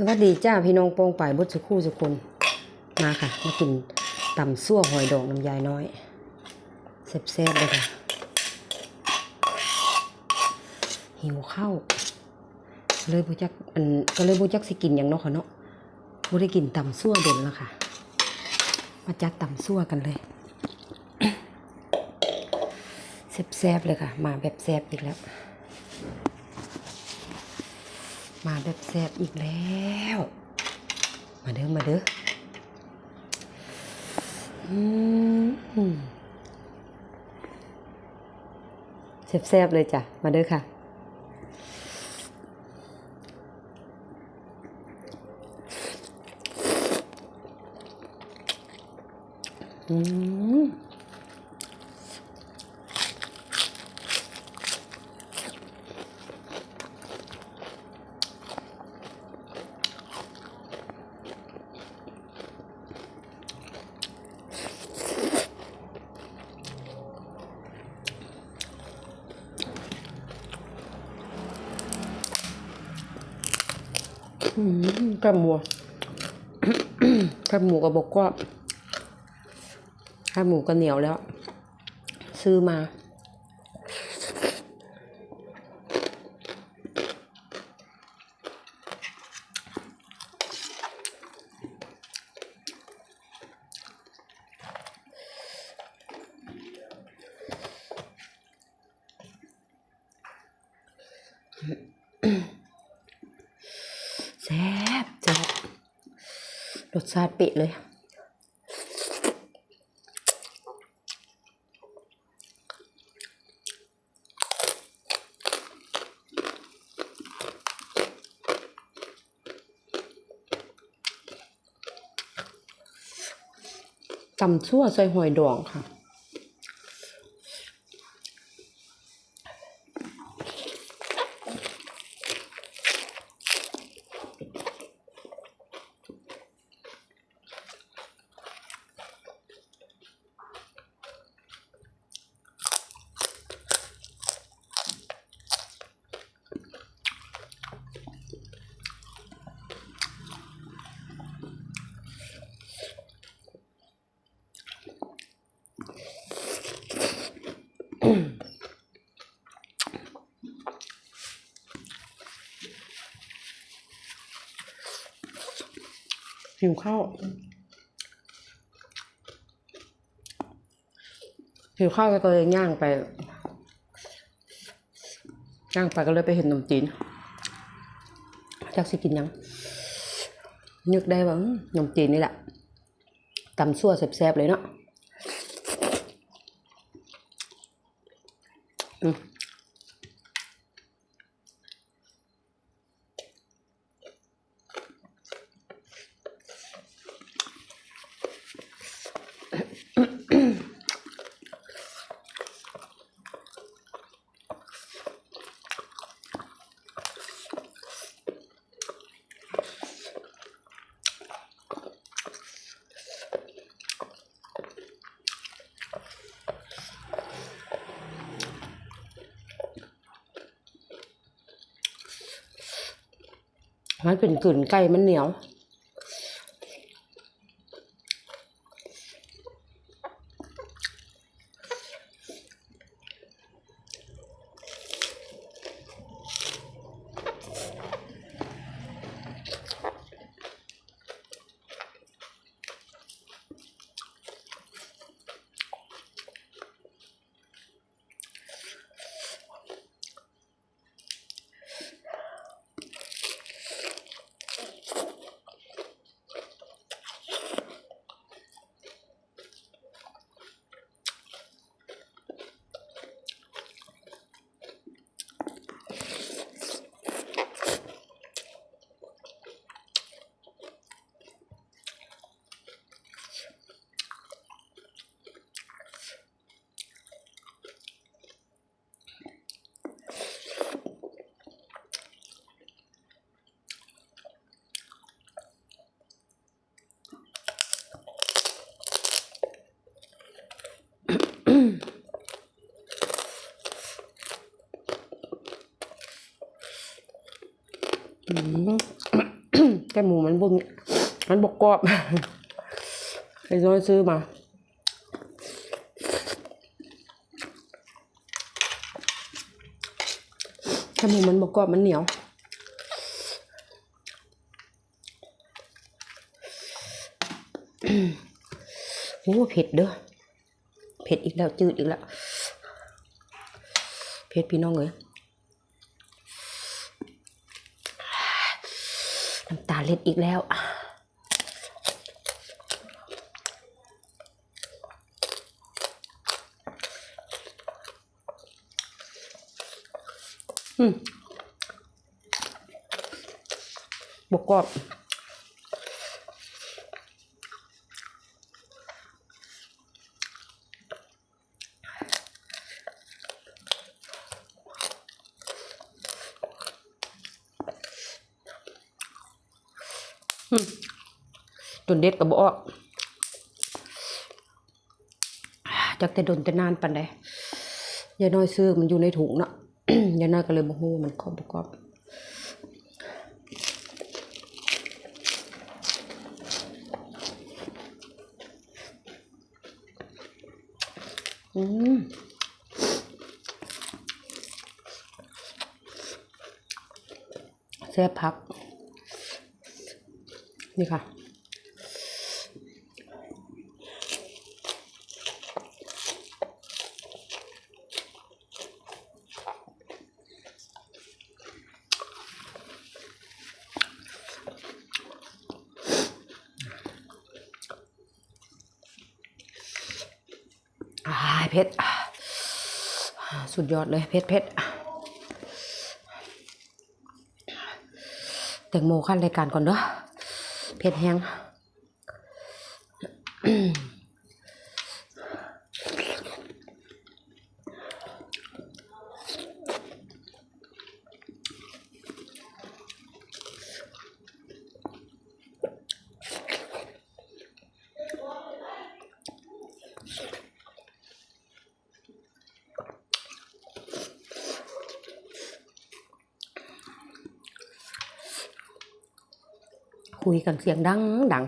สวัสดีจ้าพี่น้องโปองป่ายบดสุคู่สุคนมาค่ะ มากินตำซั่วหอยดองน้ำยายน้อยแซ่บๆเลยค่ะ หิวข้าวเลยบุจักอันก็เลยบุจักสิกินอย่างเนาะค่ะเนาะบุได้กินตำซั่วเด่นแล้วค่ะ มาจัดตำซั่วกันเลยแซ่บๆเลยค่ะ มาแบบแซ่บอีกแล้ว มาแบบแซ่บอีกแล้ว มาเด้อ มาเด้ออืมแซ่บๆเลยจ้ะ มาเด้อค่ะอืม แคบหมูแคบหมูกับบกก็แคบหมูก็เหนียวแล้ว ซื้อมา แซ่บแซ่บร สชาติเปะเลย ตำชั่วใส่หอยดองค่ะ หิวข้าวหิวข้าวก็เลยย่างไป ย่างไปก็เลยไปเห็นขนมจีนจักสิกินยังนึกได้ว่าขนมจีนนี่แหละตำซั่วแซ่บๆเลยเนาะอืม มันเป็นกลืนไก่มันเหนียว แก้หมูมันบุมมันบกกรอบไอ้น้อยซื้อมาแก้หมูมันบกกรอบมันเหนียวโอ้เผ็ดเด้อเผ็ดอีกแล้วจืดอีกแล้วเผ็ดพี่น้องเอ้ย น้ำตาเล็ดอีกแล้วอืมบกกรอบ จนเด็ดก็บอกจากแต่โดนแต่นานปันใดยายน้อยซื้อมันอยู่ในถุงเนาะยายน้อยก็เลยบอกว่ามันครอบประกอบอืมแซ่บพัก นี่ค่ะอ่าเผ็ดอ่าสุดยอดเลยเผ็ดเผ็ดแตงโมขั้นรายการก่อนเด้อ เผ็ดแห้ง คุยกันเสียงดังดัง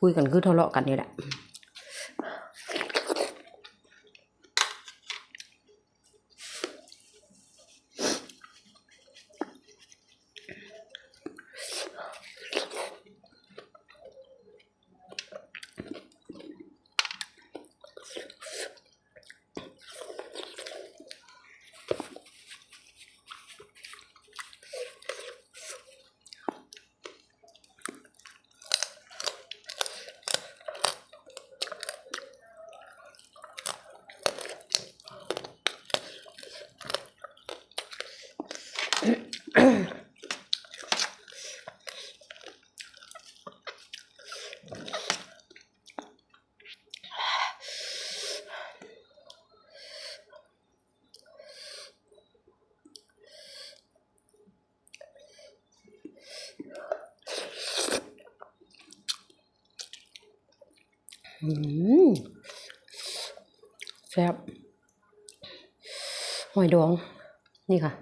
คุยกันคือทะเลาะกันนี่แหละ อืม แซ่บหอยดอง นี่ค่ะ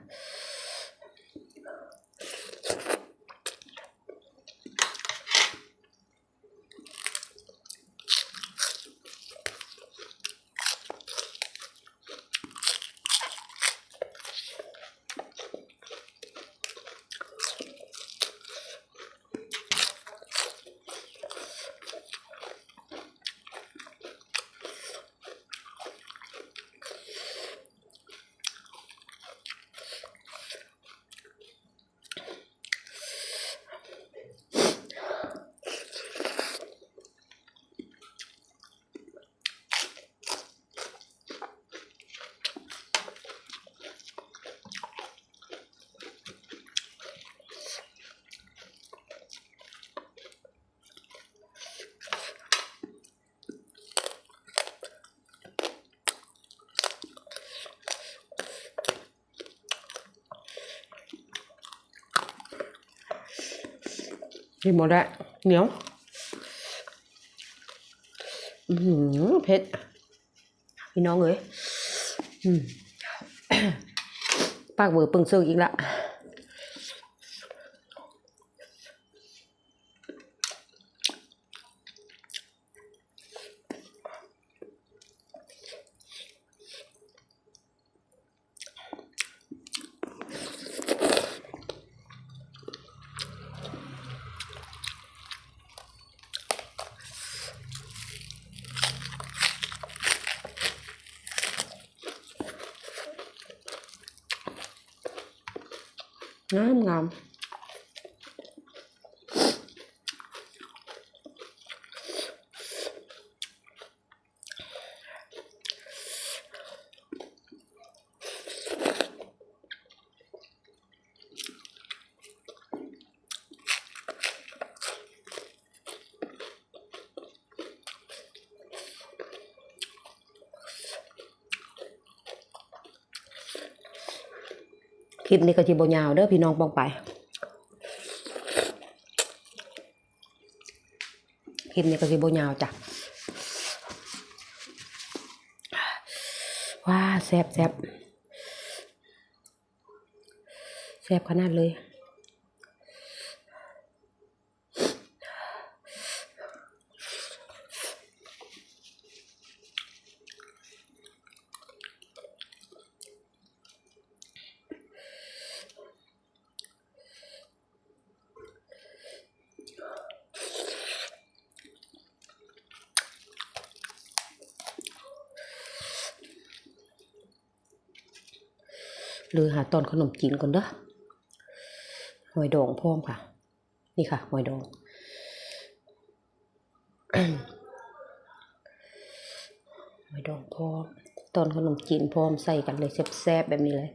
กินหมดแล้วเหนียวอือหือเผ็ดพี่น้องเอ้ยอืมปากเวอร์เปิงเซิงอีกละ งา คลิปนี้ก็จิบยาวเด้อพี่น้องปองไปคลิปนี้ก็สิบยาวจ้ะว้าแซบแซบแซบขนาดเลย หรือหาตอนขนมจีนก่อนเด้อหอยดองพร้อมค่ะ นี่ค่ะหอยดองหอยดองพร้อมตอนขนมจีนพร้อมใส่กันเลยแซ่บๆแบบนี้เลย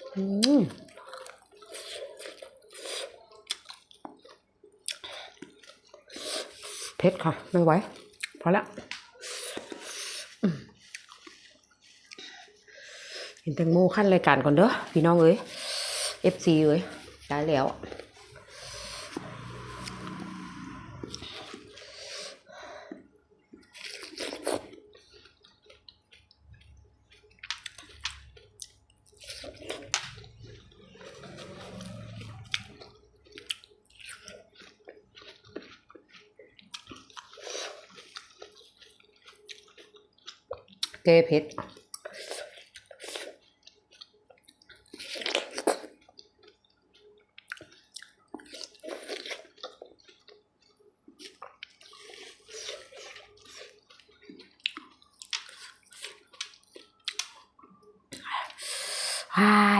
อืม เผ็ดค่ะ ไม่ไหวพอละอืมเห็นแตงโมขั้นรายการก่อนเด้อพี่น้องเอ้ย FC เอ้ยได้แล้ว ก้เผ็ด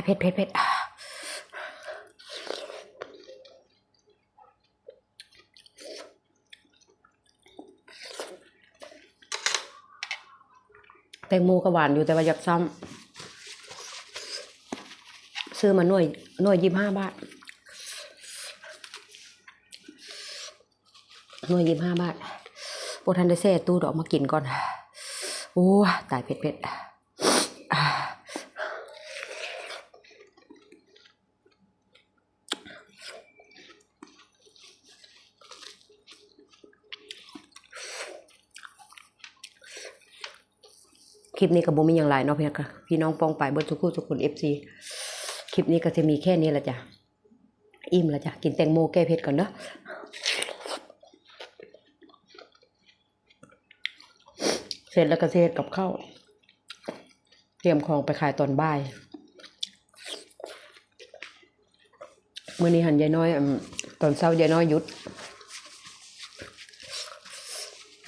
เผ็ดเผ็ดเผ็ดแต งโมก็หวานอยู่แต่ว่าอยากซ้ำซื้อมาหน่วยหน่วยยี่ห้าบาทหน่วยยี่ห้าบาทโบทันได้แซ่ตู้ดอกมากินก่อนโอ้ตายเผ็ดเผ็ดอ่า คลิปนี้กับโบมีอย่างไรเนาะพี่น้องค่ะพี่น้องปองไปเบิร์ทุกคู่ทุกคนเอฟซีคลิปนี้ก็จะมีแค่นี้ละจ้ะอิ่มละจ้ะกินแตงโมแก้เผ็ดก่อนเนาะเสร็จแล้วก็เสร็จกับข้าวเตรียมของไปขายตอนบ่ายเมื่อนี้หันยายน้อยตอนเช้ายายน้อยหยุด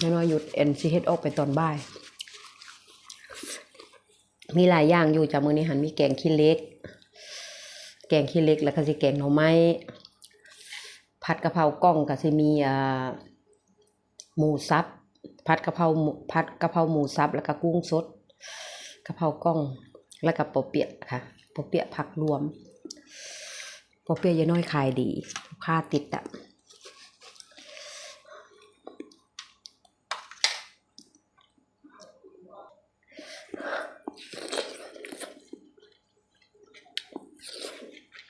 ยายน้อยหยุดเอ็นซีเฮดออกไปตอนบ่าย มีหลายอย่างอยู่จากมือนี้หันมีแกงขี้เล็ก แกงขี้เล็กแล้วก็สิแกงหน่อไม้ผัดกะเพรากล้องก็สิมีอ่าหมูสับผัดกะเพราผัดกะเพราหมูสับแล้วก็กุ้งสดกะเพรากล้องแล้วก็ปอเปียะค่ะปอเปียะผักรวมปอเปียะยายน้อยขายดีลูกค้าติดอะ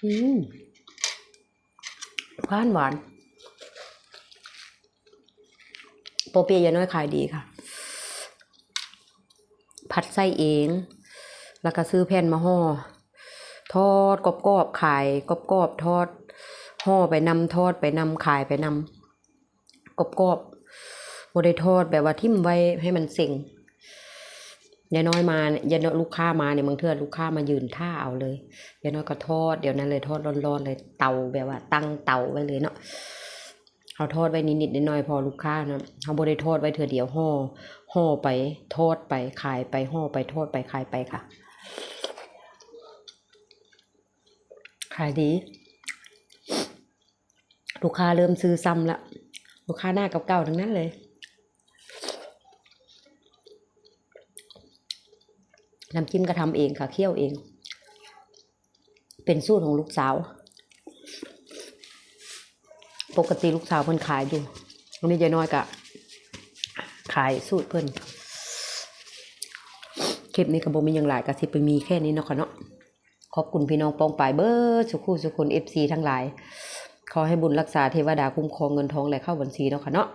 อืมหวานหวาน โปเปียยาน้อยขายดีค่ะ ผัดไส้เอง แล้วก็ซื้อแผ่นมาห่อ ทอดกรอบๆขายกรอบๆทอด ห่อไปนำทอดไปนำขายไปนำกรอบๆบ่ได้ทอดแบบว่าทิ่มไว้ให้มันเซ็ง ยายน้อยมาเนี่ยยายน้อยลูกค้ามาเนี่ยบางเทื่อลูกค้ามายืนท่าเอาเลยยายน้อยก็ทอดเดี๋ยวนั้นเลยทอดร้อนๆเลยเตาแบบว่า ตั้งเตาไว้เลยเนาะเอาทอดไว้นิดๆน้อยๆพอลูกค้านะเขาบ่ได้ทอดไว้เทื่อเดียวห่อห่อไปทอดไปขายไปห่อไปทอดไปขายไปค่ะ ขายดี ลูกค้าเริ่มซื้อซ้ำละลูกค้าหน้าเก่าๆทั้งนั้นเลย น้ำจิ้มก็ทำเองค่ะเคี่ยวเอง เป็นสูตรของลูกสาว ปกติลูกสาวเพิ่นขายอยู่วันนี้ยายน้อยก็ขายสูตรเพิ่นคลิปนี้ก็บ่มีอย่างหลายก็สิไปมีแค่นี้เนาะค่ะเนาะขอบคุณพี่น้องปองปายเบิร์ดสุขุสุขคนเอฟซีทั้งหลาย ขอให้บุญรักษาเทวดาคุ้มครองเงินทองไหลเข้าบัญชีเนาะค่ะเนาะ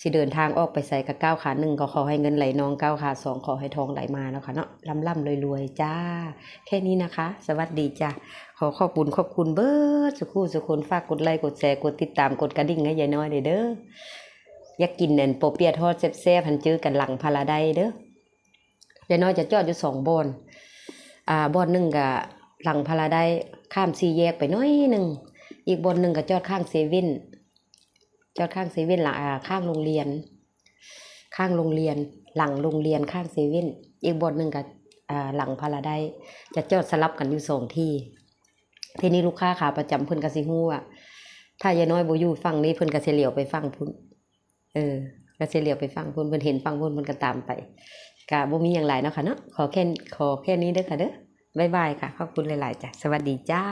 สิเดินทางออกไปใส่กับก้าวขาหนึ่งก็ขอให้เงินไหลนองก้าวขาสองขอให้ทองไหลมาเนาะค่ะเนาะร่ำร่ำรวยๆจ้า แค่นี้นะคะ สวัสดีจ้าขอขอบคุณขอบคุณเบิร์ดสุขุสุคนฝากกดไลค์กดแชร์กดติดตามกดกระดิ่งให้ยายน้อยเด้ออยากกินเน่นโปเปียทอดแซ่บๆหันจื้อกันหลังพาราไดเด้อยายน้อยจะจอดอยู่สองบอนอ่าบอนหนึ่งก็หลังพาราได้ข้ามสี่แยกไปน้อยหนึ่งอีกบอนหนึ่งก็จอดข้างเซเว่น จอดข้างเซเว่นหลังข้างโรงเรียน ข้างโรงเรียน หลังโรงเรียนข้างเซเว่นอีกบอนหนึ่งก็อ่าหลังพาราได้จะจอดสลับกันอยู่สองที่ทีนี้ลูกค้าขาประจำเพิ่นก็สิฮู้ว่าถ้ายายน้อยบอยู่ฝั่งนี้เพิ่นก็สิเหลียวไปฝั่งพุ่นเออก็สิเหลียวไปฝั่งพุ่นเพิ่นเห็นฝั่งพุ่นเพิ่นก็ตามไปกะบ่มีอย่างไรเนาะค่ะเนาะขอแค่ขอแค่นี้เด้อค่ะเด้อบายบายค่ะขอบคุณหลายๆจ้ะสวัสดีจ้า